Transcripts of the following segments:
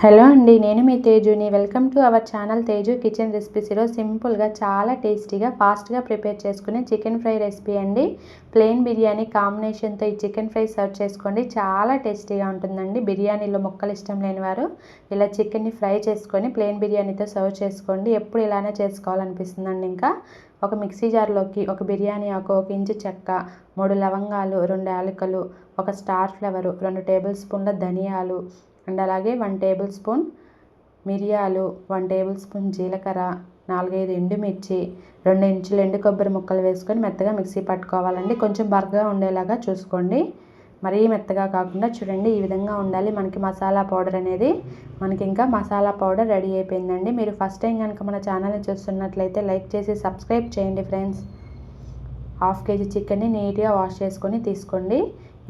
Hello అండి నేను మీ తేజుని. Welcome to our channel Teju kitchen రెసిపీస్లో సింపుల్గా చాలా టేస్టీగా ఫాస్ట్గా ప్రిపేర్ చేసుకునే చికెన్ ఫ్రై రెసిపీ అండి. ప్లెయిన్ బిర్యానీ కాంబినేషన్తో ఈ చికెన్ ఫ్రై సర్వ్ చేసుకోండి. చాలా టేస్టీగా ఉంటుందండి. బిర్యానీలో ముక్కలు ఇష్టం లేని వారు ఇలా చికెన్ని ఫ్రై చేసుకొని ప్లెయిన్ బిర్యానీతో సర్వ్ చేసుకోండి. ఎప్పుడు ఇలానే చేసుకోవాలనిపిస్తుందండి ఇంకా. ఒక మిక్సీ జార్లోకి ఒక బిర్యానీ ఆకు ఒక ఇంచు చెక్క మూడు లవంగాలు రెండు యాలకులు ఒక స్టార్ ఫ్లవరు రెండు టేబుల్ స్పూన్ల ధనియాలు అండ్ అలాగే వన్ టేబుల్ స్పూన్ మిరియాలు వన్ టేబుల్ స్పూన్ జీలకర్ర నాలుగైదు ఎండుమిర్చి రెండు ఇంచులు ఎండు కొబ్బరి ముక్కలు వేసుకొని మెత్తగా మిక్సీ పట్టుకోవాలండి. కొంచెం బరగా ఉండేలాగా చూసుకోండి. మరీ మెత్తగా కాకుండా చూడండి ఈ విధంగా ఉండాలి. మనకి మసాలా పౌడర్ అనేది మనకి ఇంకా మసాలా పౌడర్ రెడీ అయిపోయిందండి. మీరు ఫస్ట్ టైం కనుక మన ఛానల్ని చూస్తున్నట్లయితే లైక్ చేసి సబ్స్క్రైబ్ చేయండి ఫ్రెండ్స్. హాఫ్ కేజీ చికెన్ని నీట్గా వాష్ చేసుకొని తీసుకోండి.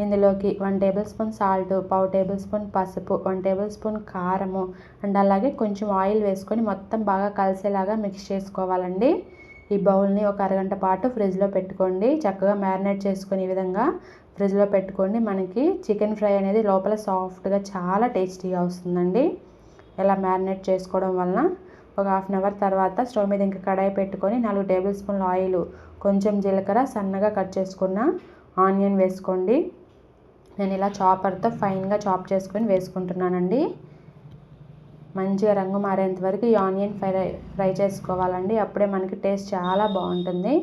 ఇందులోకి వన్ టేబుల్ స్పూన్ సాల్ట్ పావు టేబుల్ స్పూన్ పసుపు వన్ టేబుల్ స్పూన్ కారము అండ్ అలాగే కొంచెం ఆయిల్ వేసుకొని మొత్తం బాగా కలిసేలాగా మిక్స్ చేసుకోవాలండి. ఈ బౌల్ని ఒక అరగంట పాటు ఫ్రిడ్జ్లో పెట్టుకోండి. చక్కగా మ్యారినేట్ చేసుకుని ఈ విధంగా ఫ్రిడ్జ్లో పెట్టుకోండి. మనకి చికెన్ ఫ్రై అనేది లోపల సాఫ్ట్గా చాలా టేస్టీగా వస్తుందండి. ఇలా మ్యారినేట్ చేసుకోవడం వలన ఒక హాఫ్ అన్ అవర్ తర్వాత స్టవ్ మీద ఇంకా కడాయి పెట్టుకొని నాలుగు టేబుల్ స్పూన్ల ఆయిల్ కొంచెం జీలకర్ర సన్నగా కట్ చేసుకున్న ఆనియన్ వేసుకోండి. నేను ఇలా చాపర్తో ఫైన్గా చాప్ చేసుకొని వేసుకుంటున్నానండి. మంచిగా రంగు మారేంత వరకు ఈ ఆనియన్ ఫ్రై ఫ్రై చేసుకోవాలండి. అప్పుడే మనకి టేస్ట్ చాలా బాగుంటుంది.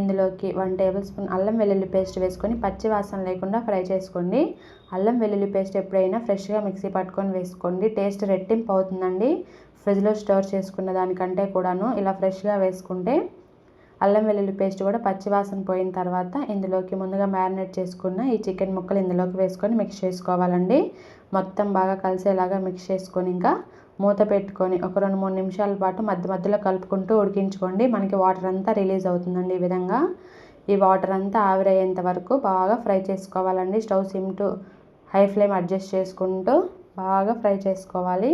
ఇందులోకి వన్ టేబుల్ స్పూన్ అల్లం వెల్లుల్లి పేస్ట్ వేసుకొని పచ్చి వాసన లేకుండా ఫ్రై చేసుకోండి. అల్లం వెల్లుల్లి పేస్ట్ ఎప్పుడైనా ఫ్రెష్గా మిక్సీ పట్టుకొని వేసుకోండి. టేస్ట్ రెట్టింపు అవుతుందండి. ఫ్రిడ్జ్లో స్టోర్ చేసుకున్న దానికంటే కూడాను ఇలా ఫ్రెష్గా వేసుకుంటే అల్లం వెల్లుల్లి పేస్ట్ కూడా పచ్చివాసన పోయిన తర్వాత ఇందులోకి ముందుగా మ్యారినేట్ చేసుకున్న ఈ చికెన్ ముక్కలు ఇందులోకి వేసుకొని మిక్స్ చేసుకోవాలండి. మొత్తం బాగా కలిసేలాగా మిక్స్ చేసుకొని ఇంకా మూత పెట్టుకొని ఒక రెండు మూడు నిమిషాల పాటు మధ్య మధ్యలో కలుపుకుంటూ ఉడికించుకోండి. మనకి వాటర్ అంతా రిలీజ్ అవుతుందండి ఈ విధంగా. ఈ వాటర్ అంతా ఆవిరయ్యేంత వరకు బాగా ఫ్రై చేసుకోవాలండి. Stove sim to high flame adjust చేసుకుంటూ బాగా ఫ్రై చేసుకోవాలి.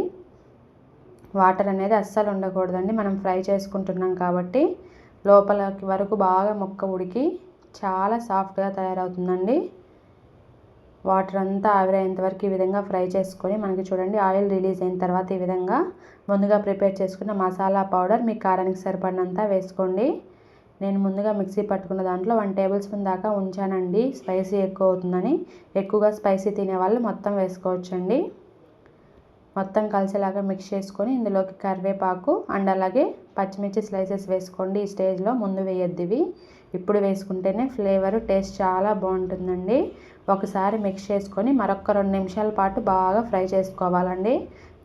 వాటర్ అనేది అస్సలు ఉండకూడదండి. మనం ఫ్రై చేసుకుంటున్నాం కాబట్టి లోపలకి వరకు బాగా ముక్క ఉడికి చాలా సాఫ్ట్గా తయారవుతుందండి. వాటర్ అంతా ఆవిరయ్యేంత వరకు ఈ విధంగా ఫ్రై చేసుకొని మనకి చూడండి ఆయిల్ రిలీజ్ అయిన తర్వాత ఈ విధంగా ముందుగా ప్రిపేర్ చేసుకున్న మసాలా పౌడర్ మీ కారానికి సరిపడినంత వేసుకోండి. నేను ముందుగా మిక్సీ పట్టుకున్న దాంట్లో వన్ టేబుల్ స్పూన్ దాకా ఉంచానండి. స్పైసీ ఎక్కువ అవుతుందని ఎక్కువగా స్పైసీ తినే వాళ్ళు మొత్తం వేసుకోవచ్చండి. మొత్తం కలిసేలాగా మిక్స్ చేసుకొని ఇందులోకి కరివేపాకు అండ్ అలాగే పచ్చిమిర్చి స్లైసెస్ వేసుకోండి. ఈ స్టేజ్లో ముందు వేయద్దు ఇప్పుడు వేసుకుంటేనే ఫ్లేవర్ టేస్ట్ చాలా బాగుంటుందండి. ఒకసారి మిక్స్ చేసుకొని మరొక రెండు నిమిషాల పాటు బాగా ఫ్రై చేసుకోవాలండి.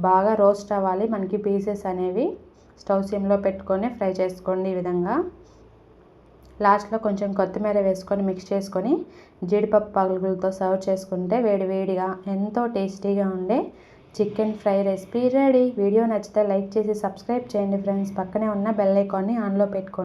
బాగా రోస్ట్ అవ్వాలి. మనకి పీసెస్ అనేవి స్టవ్ సిమ్లో పెట్టుకొని ఫ్రై చేసుకోండి ఈ విధంగా. లాస్ట్లో కొంచెం కొత్తిమీర వేసుకొని మిక్స్ చేసుకొని జీడిపప్పు పగులుగులతో సర్వ్ చేసుకుంటే వేడి వేడిగా ఎంతో టేస్టీగా ఉండే chicken fry recipe ready. Video నచ్చితే లైక్ చేసి సబ్స్క్రైబ్ చేయండి ఫ్రెండ్స్. పక్కనే ఉన్న బెల్ ఐకాన్ని ఆన్లో పెట్టుకోండి.